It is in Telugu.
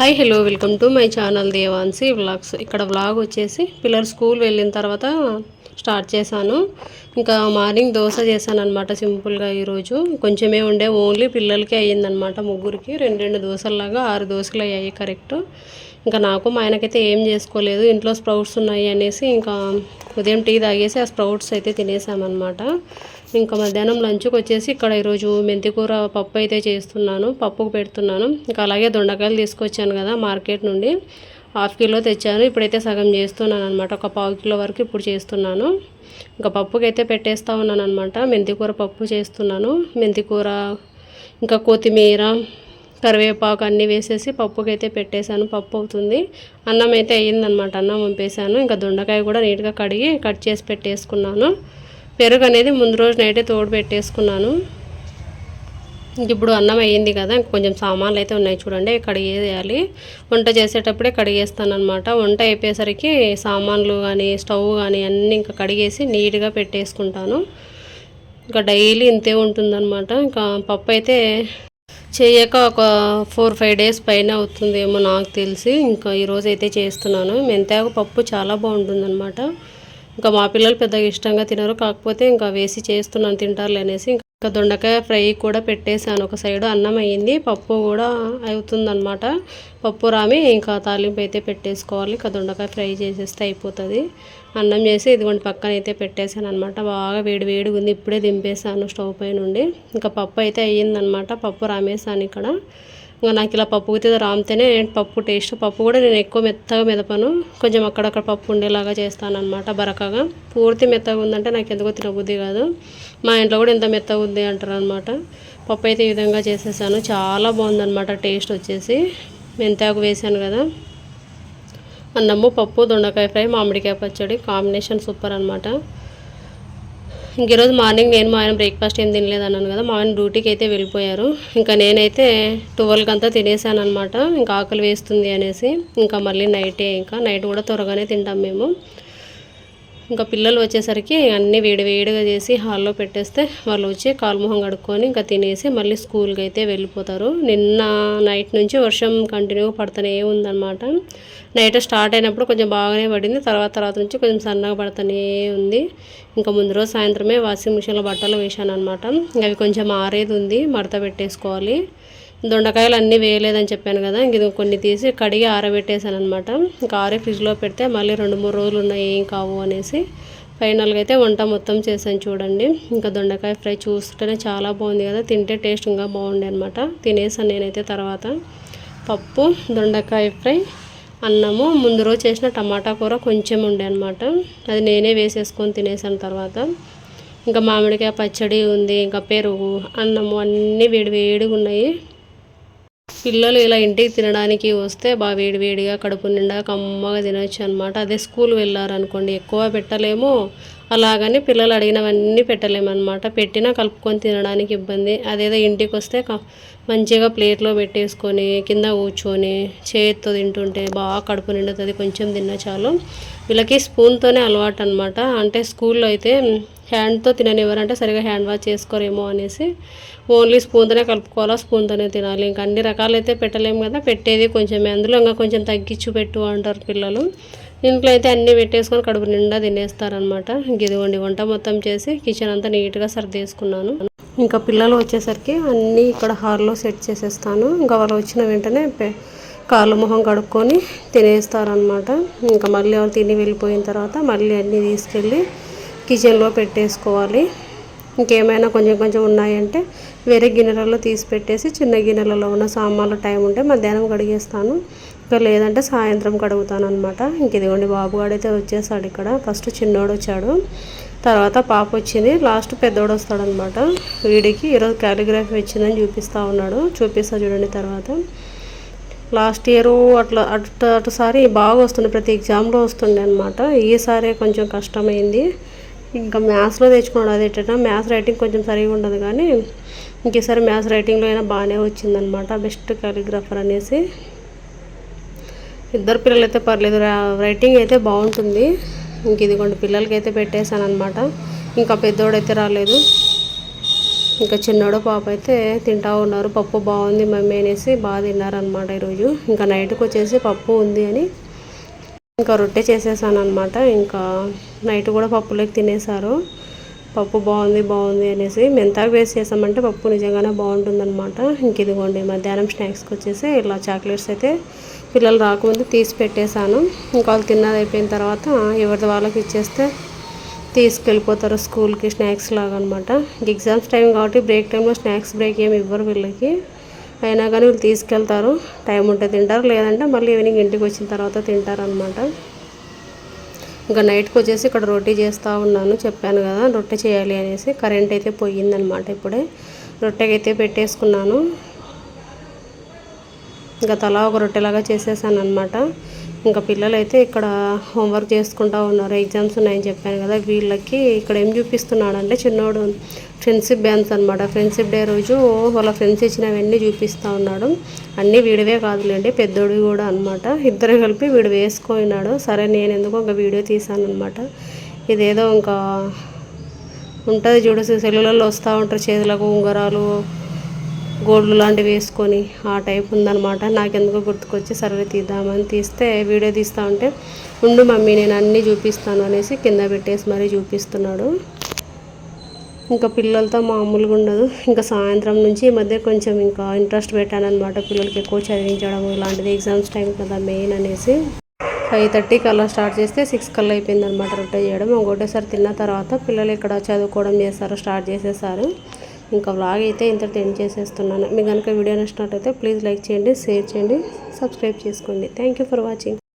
Hi hello welcome to my channel Devansi vlogs. ఇక్కడ వ్లాగ్ వచ్చేసి పిల్లలు స్కూల్ వెళ్ళిన తర్వాత స్టార్ట్ చేశాను. ఇంకా మార్నింగ్ దోశ చేశాను అనమాట సింపుల్గా ఈరోజు. కొంచెమే ఉండే ఓన్లీ పిల్లలకి అయ్యిందనమాట ముగ్గురికి. రెండు రెండు దోశల్లాగా ఆరు దోశలు అయ్యాయి కరెక్ట్. ఇంకా నాకు మా ఆయనకైతే ఏం చేసుకోలేదు. ఇంట్లో స్ప్రౌట్స్ ఉన్నాయి అనేసి ఇంకా ఉదయం టీ తాగేసి ఆ స్ప్రౌట్స్ అయితే తినేసామన్నమాట. ఇంకా మధ్యాహ్నం లంచ్కి వచ్చేసి ఇక్కడ ఈరోజు మెంతికూర పప్పు అయితే చేస్తున్నాను పప్పుకు పెడుతున్నాను. ఇంకా అలాగే దొండకాయలు తీసుకొచ్చాను కదా మార్కెట్ నుండి. హాఫ్ కిలో తెచ్చాను. ఇప్పుడైతే సగం చేస్తున్నాను అనమాట ఒక పావు కిలో వరకు ఇప్పుడు చేస్తున్నాను. ఇంకా పప్పుకి అయితే పెట్టేస్తూ ఉన్నాను అనమాట మెంతికూర పప్పు చేస్తున్నాను. మెంతికూర ఇంకా కొత్తిమీర కరివేపాకు అన్నీ వేసేసి పప్పుకైతే పెట్టేశాను. పప్పు అవుతుంది. అన్నం అయితే అయ్యిందనమాట అన్నం పంపేశాను ఇంకా దొండకాయ కూడా నీట్గా కడిగి కట్ చేసి పెట్టేసుకున్నాను. పెరుగు అనేది ముందు రోజు నైటే తోడు పెట్టేసుకున్నాను. ఇప్పుడు అన్నం అయ్యింది కదా కొంచెం సామాన్లు అయితే ఉన్నాయి చూడండి కడిగేయాలి. వంట చేసేటప్పుడే కడిగేస్తాను అనమాట వంట అయిపోయేసరికి సామాన్లు కానీ స్టవ్ కానీ అన్నీ ఇంకా కడిగేసి నీట్గా పెట్టేసుకుంటాను. ఇంకా డైలీ ఇంతే ఉంటుందన్నమాట. ఇంకా పప్పు అయితే చేయక ఒక ఫోర్ ఫైవ్ డేస్ పైన అవుతుందేమో నాకు తెలిసి. ఇంకా ఈరోజు అయితే చేస్తున్నాను. మెంతాకు పప్పు చాలా బాగుంటుందన్నమాట. ఇంకా మా పిల్లలు పెద్దగా ఇష్టంగా తినరు. కాకపోతే ఇంకా వేసి చేస్తున్నాను తింటారులే అనేసి ఇంకా దొండకాయ ఫ్రై కూడా పెట్టేశాను. ఒక సైడు అన్నం అయ్యింది పప్పు కూడా అవుతుందన్నమాట. పప్పు రామి ఇంకా తాలింపు అయితే పెట్టేసుకోవాలి. ఇంకా దొండకాయ ఫ్రై చేసేస్తే అయిపోతుంది. అన్నం చేసి ఇదిగోండి పక్కన అయితే పెట్టేశాను అనమాట బాగా వేడి వేడిగా ఉంది. ఇప్పుడే దింపేశాను స్టవ్ పై నుండి ఇంకా పప్పు అయితే అయ్యిందనమాట పప్పు రామేశాను ఇక్కడ. ఇంకా నాకు ఇలా పప్పు అయితే రామితేనే పప్పు టేస్ట్ పప్పు కూడా నేను ఎక్కువ మెత్తగా మెదపను. కొంచెం అక్కడక్కడ పప్పు ఉండేలాగా చేస్తానమాట బరకగా. పూర్తి మెత్తగా ఉందంటే నాకు ఎందుకో తినబుద్ధి కాదు. మా ఇంట్లో కూడా ఎంత మెత్తగా ఉంది అంటారు అనమాట పప్పు అయితే ఈ విధంగా చేసేసాను. చాలా బాగుందనమాట టేస్ట్ వచ్చేసి. మెంతాకు వేసాను కదా. అన్నము పప్పు దొండకాయ ఫ్రై మామిడికాయ పచ్చడి కాంబినేషన్ సూపర్ అనమాట ఇంక ఈరోజు మార్నింగ్ నేను మా ఆయన బ్రేక్ఫాస్ట్ ఏం తినలేదు అన్నాను కదా మా ఆయన డ్యూటీకి అయితే వెళ్ళిపోయారు. ఇంకా నేనైతే ట్వెల్వ్కి అంతా తినేసాను అనమాట ఇంకా ఆకలి వేస్తుంది అనేసి ఇంకా మళ్ళీ నైటే ఇంకా నైట్ కూడా త్వరగానే తింటాం మేము. ఇంకా పిల్లలు వచ్చేసరికి అన్నీ వేడి వేడిగా చేసి హాల్లో పెట్టేస్తే వాళ్ళు వచ్చి కాలుమొహం కడుక్కొని ఇంకా తినేసి మళ్ళీ స్కూల్కి అయితే వెళ్ళిపోతారు. నిన్న నైట్ నుంచి వర్షం కంటిన్యూగా పడుతూనే ఉందన్నమాట. నైట్ స్టార్ట్ అయినప్పుడు కొంచెం బాగానే పడింది. తర్వాత తర్వాత నుంచి కొంచెం సన్నగా పడుతూనే ఉంది. ఇంకా ముందు రోజు సాయంత్రమే వాషింగ్ మిషన్లో బట్టలు వేసాను అనమాట అవి కొంచెం ఆరేది ఉంది. మడత పెట్టేసుకోవాలి. దొండకాయలు అన్నీ వేయలేదని చెప్పాను కదా ఇంక కొన్ని తీసి కడిగి ఆరబెట్టేశాను అనమాట ఇంకా ఆరే ఫ్రిడ్జ్లో పెడితే మళ్ళీ రెండు మూడు రోజులు ఉన్నాయి ఏం కావు అనేసి ఫైనల్గా అయితే వంట మొత్తం చేశాను చూడండి. ఇంకా దొండకాయ ఫ్రై చూస్తుంటేనే చాలా బాగుంది కదా తింటే టేస్ట్ ఇంకా బాగుండే అనమాట తినేసాను నేనైతే తర్వాత. పప్పు దొండకాయ ఫ్రై అన్నము ముందు రోజు చేసిన టమాటా కూర కొంచెం ఉండే అనమాట అది నేనే వేసేసుకొని తినేసాను తర్వాత. ఇంకా మామిడికాయ పచ్చడి ఉంది ఇంకా పెరుగు అన్నము అన్నీ వేడి వేడిగా ఉన్నాయి. పిల్లలు ఇలా ఇంటికి తినడానికి వస్తే బాగా వేడి వేడిగా కడుపు నిండా కమ్మగా తినొచ్చు అనమాట అదే స్కూల్ వెళ్ళారనుకోండి ఎక్కువ పెట్టలేము. అలాగని పిల్లలు అడిగినవన్నీ పెట్టలేమన్నమాట. పెట్టినా కలుపుకొని తినడానికి ఇబ్బంది. అదేదో ఇంటికి వస్తే మంచిగా ప్లేట్లో పెట్టేసుకొని కింద కూర్చొని చేతితో తింటుంటే బాగా కడుపు నిండుతుంది కొంచెం తిన్న చాలు. వీళ్ళకి స్పూన్తోనే అలవాటు అనమాట అంటే స్కూల్లో అయితే హ్యాండ్తో తిననివ్వరంటే సరిగా హ్యాండ్ వాష్ చేసుకోరేమో అనేసి ఓన్లీ స్పూన్తోనే కలుపుకోవాలా స్పూన్తోనే తినాలి. ఇంకా అన్ని రకాలు అయితే పెట్టలేము కదా పెట్టేది కొంచెం అందులో ఇంకా కొంచెం తగ్గించు పెట్టు అంటారు పిల్లలు. ఇంట్లో అయితే అన్నీ పెట్టేసుకొని కడుపు నిండా తినేస్తారనమాట ఇదిగోండి వంట మొత్తం చేసి కిచెన్ అంతా నీట్గా సర్దేసుకున్నాను. ఇంకా పిల్లలు వచ్చేసరికి అన్నీ ఇక్కడ హాల్లో సెట్ చేసేస్తాను. ఇంకా వాళ్ళు వచ్చిన వెంటనే కాళ్ళు మొహం కడుక్కొని తినేస్తారనమాట ఇంకా మళ్ళీ వాళ్ళు తిని వెళ్ళిపోయిన తర్వాత మళ్ళీ అన్నీ తీసుకెళ్ళి కిచెన్లో పెట్టేసుకోవాలి. ఇంకేమైనా కొంచెం కొంచెం ఉన్నాయంటే వేరే గిన్నెలలో తీసి పెట్టేసి చిన్న గిన్నెలలో ఉన్న సామాన్లు టైం ఉంటే మధ్యాహ్నం కడిగేస్తాను. ఇంకా లేదంటే సాయంత్రం కడుగుతాను అనమాట ఇంక ఇదిగోండి బాబుగాడైతే వచ్చేసాడు ఇక్కడ. ఫస్ట్ చిన్నోడు వచ్చాడు. తర్వాత పాప వచ్చింది. లాస్ట్ పెద్దోడు వస్తాడనమాట వీడికి ఈరోజు క్యాలిగ్రఫీ వచ్చిందని చూపిస్తూ ఉన్నాడు. చూపిస్తా చూడండి తర్వాత. లాస్ట్ ఇయర్ అట్లా అటు అటుసారి బాగా వస్తుండే ప్రతి ఎగ్జామ్లో వస్తుండే అనమాట ఈసారి కొంచెం కష్టమైంది. ఇంకా మ్యాథ్స్లో తెచ్చుకున్నాడు. అది ఏంటంటే మ్యాథ్స్ రైటింగ్ కొంచెం సరిగా ఉండదు కానీ ఇంకేసారి మ్యాథ్స్ రైటింగ్లో అయినా బాగానే వచ్చిందనమాట బెస్ట్ కాలిగ్రాఫర్ అనేసి. ఇద్దరు పిల్లలు అయితే పర్లేదు రైటింగ్ అయితే బాగుంటుంది. ఇంక ఇదిగోండి పిల్లలకి అయితే పెట్టేశాను అనమాట ఇంకా పెద్దోడైతే రాలేదు. ఇంకా చిన్నోడు పాప అయితే తింటా ఉన్నారు. పప్పు బాగుంది మమ్మీ అనేసి బాగా తిన్నారనమాట ఈరోజు. ఇంకా నైట్కి వచ్చేసి పప్పు ఉంది అని ఇంకా రొట్టె చేసేసాను అనమాట ఇంకా నైట్ కూడా పప్పులోకి తినేసారు పప్పు బాగుంది బాగుంది అనేసి మెంతాకు వేసి చేసామంటే పప్పు నిజంగానే బాగుంటుందన్నమాట. ఇంక ఇదిగోండి మధ్యాహ్నం స్నాక్స్కి వచ్చేసి ఇలా చాక్లెట్స్ అయితే పిల్లలు రాకముందు తీసి పెట్టేశాను. ఇంకా వాళ్ళు తిన్నది అయిపోయిన తర్వాత ఎవరిది వాళ్ళకి ఇచ్చేస్తే తీసుకెళ్ళిపోతారు స్కూల్కి స్నాక్స్ లాగా అనమాట ఎగ్జామ్స్ టైం కాబట్టి బ్రేక్ టైంలో స్నాక్స్ బ్రేక్ ఏమి ఇవ్వరు వీళ్ళకి. అయినా కానీ వీళ్ళు తీసుకెళ్తారు. టైం ఉంటే తింటారు. లేదంటే మళ్ళీ ఈవినింగ్ ఇంటికి వచ్చిన తర్వాత తింటారు అనమాట ఇంకా నైట్కి వచ్చేసి ఇక్కడ రొట్టె చేస్తూ ఉన్నాను. చెప్పాను కదా రొట్టె చేయాలి అనేసి. కరెంట్ అయితే పోయిందనమాట ఇప్పుడే. రొట్టెకైతే పెట్టేసుకున్నాను. ఇంకా తలా ఒక రొట్టెలాగా చేసేసాను అనమాట ఇంకా పిల్లలైతే ఇక్కడ హోంవర్క్ చేసుకుంటా ఉన్నారు. ఎగ్జామ్స్ ఉన్నాయని చెప్పాను కదా వీళ్ళకి ఇక్కడ ఏం చూపిస్తున్నాడంటే చిన్నోడు ఫ్రెండ్షిప్ డ్యాన్స్ అనమాట ఫ్రెండ్షిప్ డే రోజు వాళ్ళ ఫ్రెండ్స్ ఇచ్చినవన్నీ చూపిస్తూ ఉన్నాడు. అన్నీ వీడివే కాదులేండి పెద్దోడు కూడా అనమాట ఇద్దరు కలిపి వీడు వేసుకున్నాడు సరే నేను ఎందుకో ఒక వీడియో తీసాను అనమాట ఇదేదో ఇంకా ఉంటుంది చూడు సెల్లులలో వస్తూ ఉంటారు చేతులకు ఉంగరాలు గోల్డ్ లాంటివి వేసుకొని ఆ టైప్ ఉందనమాట నాకెందుకో గుర్తుకొచ్చి సర్వే తీద్దామని తీస్తే వీడియో తీస్తా ఉంటే ఉండు మమ్మీ నేను అన్నీ చూపిస్తాను అనేసి కింద పెట్టేసి మరీ చూపిస్తున్నాడు. ఇంకా పిల్లలతో మామూలుగా ఉండదు. ఇంకా సాయంత్రం నుంచి ఈ మధ్య కొంచెం ఇంకా ఇంట్రెస్ట్ పెట్టాను అనమాట పిల్లలకి ఎక్కువ చదివించడం ఇలాంటిది. ఎగ్జామ్స్ టైం కదా మెయిన్ అనేసి. ఫైవ్ థర్టీకి అలా స్టార్ట్ చేస్తే సిక్స్ కల్లా అయిపోయింది అనమాట రొట్టె చేయడం. ఒకటేసారి తిన్న తర్వాత పిల్లలు ఇక్కడ చదువుకోవడం చేస్తారు స్టార్ట్ చేసేసారు. ఇంకా వ్లాగ్ అయితే ఇంత ఎండ్ చేసేస్తున్నాను. మీకు కనుక వీడియో నచ్చినట్టయితే ప్లీజ్ లైక్ చేయండి షేర్ చేయండి సబ్స్క్రైబ్ చేసుకోండి. Thank you for watching